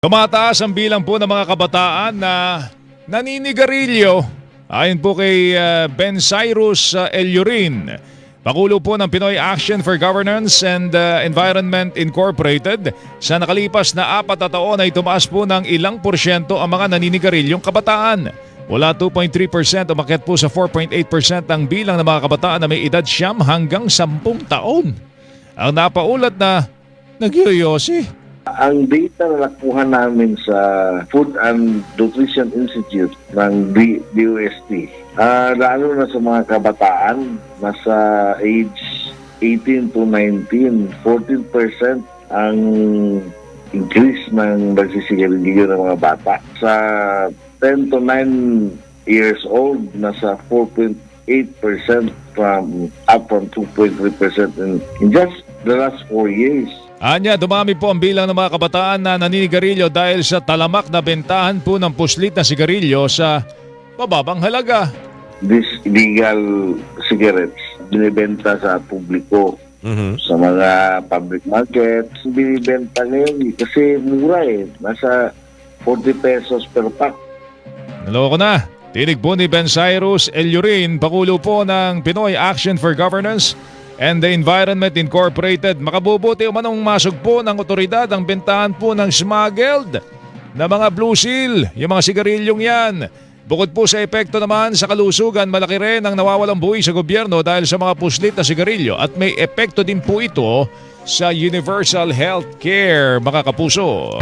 Tumataas ang bilang po ng mga kabataan na naninigarilyo. Ayon po kay uh, Ben Cyrus uh, Eleurin, Pakulo po ng Pinoy Action for Governance and uh, Environment Incorporated, sa nakalipas na apat na taon ay tumaas po ng ilang porsyento ang mga naninigarilyong kabataan. Mula 2.3% umakyat po sa 4.8% ang bilang ng mga kabataan na may edad siyam hanggang 10 taon. Ang napaulat na nagyoyosi. Ang data na nakuha namin sa Food and Nutrition Institute ng DOST, ah, lalo na sa mga kabataan, nasa age 18 to 19, 14% ang increase ng nagsisigarilyo ng mga bata. Sa 10 to 9 years old, nasa 4.8% from up from 2.3% in, in just the last 4 years. Anya, dumami po ang bilang ng mga kabataan na naninigarilyo dahil sa talamak na bentahan po ng puslit na sigarilyo sa bababang halaga. these illegal cigarettes binibenta sa publiko sa mga public markets binibenta ngayon eh, kasi mura eh nasa 40 pesos per pack Naloko na. Tinig po ni Ben Cyrus Eleurin, pakulo po ng Pinoy Action for Governance and the Environment Incorporated. Makabubuti umanong masugpo ng otoridad ang bentahan po ng smuggled na mga blue seal, yung mga sigarilyong yan. Bukod po sa epekto naman sa kalusugan, malaki rin ang nawawalang buhay sa gobyerno dahil sa mga puslit na sigarilyo at may epekto din po ito sa universal health care, mga kapuso.